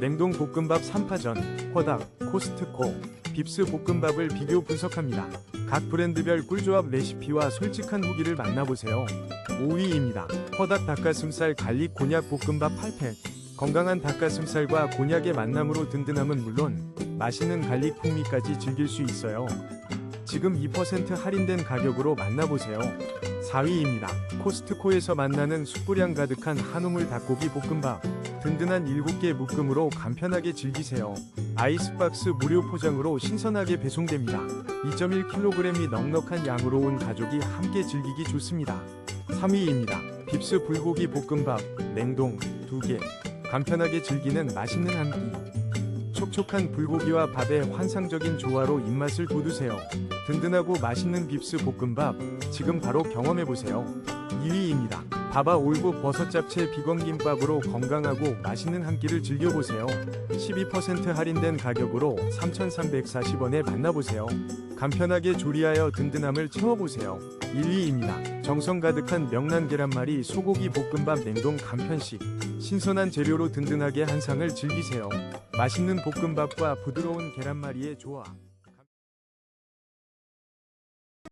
냉동 볶음밥 3파전, 허닥, 코스트코, 빕스 볶음밥을 비교 분석합니다. 각 브랜드별 꿀조합 레시피와 솔직한 후기를 만나보세요. 5위입니다. 허닥 닭가슴살 갈릭 곤약 볶음밥 8팩. 건강한 닭가슴살과 곤약의 만남으로 든든함은 물론 맛있는 갈릭 풍미까지 즐길 수 있어요. 지금 2% 할인된 가격으로 만나보세요. 4위입니다. 코스트코에서 만나는 숯불향 가득한 한우물 닭고기 볶음밥. 든든한 7개 묶음으로 간편하게 즐기세요. 아이스박스 무료 포장으로 신선하게 배송됩니다. 2.1kg이 넉넉한 양으로 온 가족이 함께 즐기기 좋습니다. 3위입니다. 빕스 불고기 볶음밥 냉동 2개 간편하게 즐기는 맛있는 한 끼. 촉촉한 불고기와 밥의 환상적인 조화로 입맛을 돋우세요. 든든하고 맛있는 빕스 볶음밥 지금 바로 경험해보세요. 2위입니다. 바바 올고 버섯 잡채 비건 김밥으로 건강하고 맛있는 한 끼를 즐겨보세요. 12% 할인된 가격으로 3,340원에 만나보세요. 간편하게 조리하여 든든함을 채워보세요. 1위입니다. 정성 가득한 명란 계란말이 소고기 볶음밥 냉동 간편식. 신선한 재료로 든든하게 한상을 즐기세요. 맛있는 볶음밥과 부드러운 계란말이의 조화.